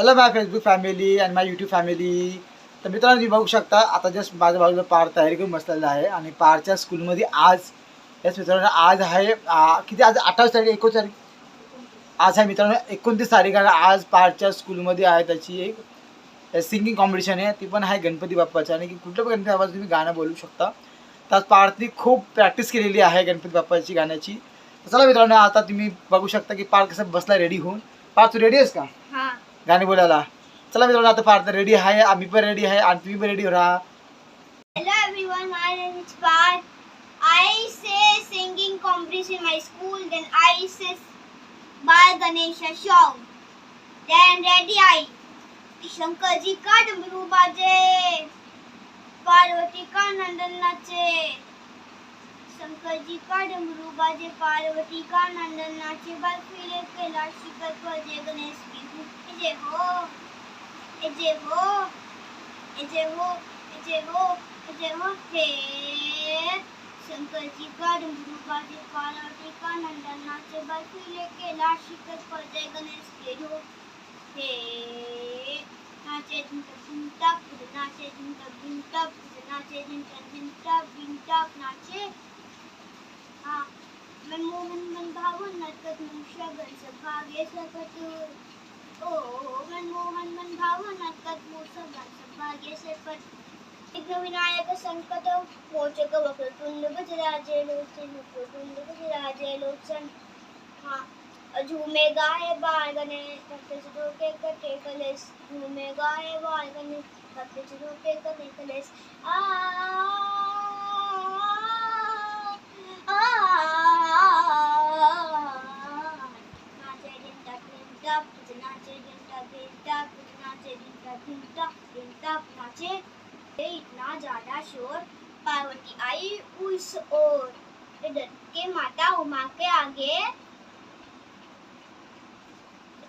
Hello my Facebook family आणि my YouTube family तर मित्रांनो तुम्ही बघू शकता आता जस्ट माझ्या बाजूला पार तयारी करून बसलेला आहे आणि पारच्या स्कूलमध्ये आज याच मित्रांनो आज आहे किती आज? अठ्ठावीस तारीख एकोणीस तारीख? आज आहे मित्रांनो एकोणतीस तारीख आहे आज पारच्या स्कूलमध्ये आहे त्याची एक सिंगिंग कॉम्पिटिशन आहे. ती पण आहे गणपती बाप्पाचं आणि की कुठलं पण गणपती बाप्पाचं तुम्ही गाणं बोलू शकता. तर आज पार्थनी खूप प्रॅक्टिस केलेली आहे गणपती बाप्पाची गाण्याची. तर चला मित्रांनो आता तुम्ही बघू शकता की पार्थ कसं बसला रेडी होऊन. पार्थ तू रेडी आहेस का? गाणे बोलायला चला मित्रांनो आता पार्थ रेडी आहे. आम्ही पण रेडी आहे आणि तुम्ही पण रेडी राहा. Hello everyone, my name is Parth. I say singing competition in my school, then I say Bal Ganesha song. Then ready I. Shankar ji का डमरू बाजे पार्वती का नंदन नाचे शंकर जी का डमरू बाजे पार्वती का नंदन नाचे बर्फीले कैलाश शिखर पर जय गणेश हो हो हो हो ए जय हो हे शंकर जी का डमरू बाजे पार्वती का नंदन नाचे बर्फीले कैलाश शिखर पर जय गणेश की धूप हे नाचे झुमका झुमटा पुढे नाचे झुमका झुमटा पुढे नाचे झुमका झुमटा बिंटा नाचे हा मनमोहन मन भावन नरकत मुषा गणस भागे सकट ओ मनमोहन मन भावन नरकत मुषा गणस विनायक संकट मोचक वक्रतुंड गजराजे लोचन वक्रतुंड गजराजे लोचन हा बाल गणेश भक्त चित्रों के कटे कलेस झूमे गाए बाल गने भक्त चित्रों के कटे कलेश आ आ डिंटा तुझे नाचे डिंटा डिंटा तुझे नाचे डिंटा डिंटा डिंटा नाचे ये इतना ज़्यादा शोर पार्वती आई उस ओर डर के माता उमा के आगे।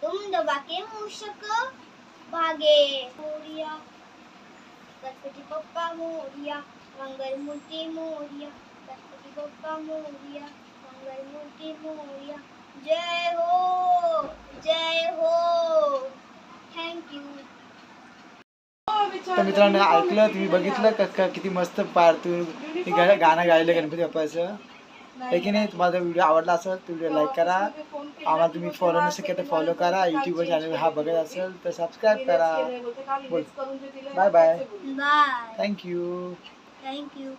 तुम दबा के मूषक भागे मोरिया गणपति बप्पा मोरिया मंगल मूर्ति मोरिया गणपति बप्पा मोरिया तर मित्रांनो ऐकलं तुम्ही बघितलं का का- किती मस्त पार तू हे गाणं गायलं गणपती बाप्पाचं? आहे की नाही? तुम्हाला व्हिडिओ आवडला असेल तर व्हिडिओ लाईक करा. आम्हाला तुम्ही फॉलो नसेल तर फॉलो करा. युट्यूबवर चॅनल हा बघत असेल तर सबस्क्राईब करा. बोल. Bye bye bye thank you thank you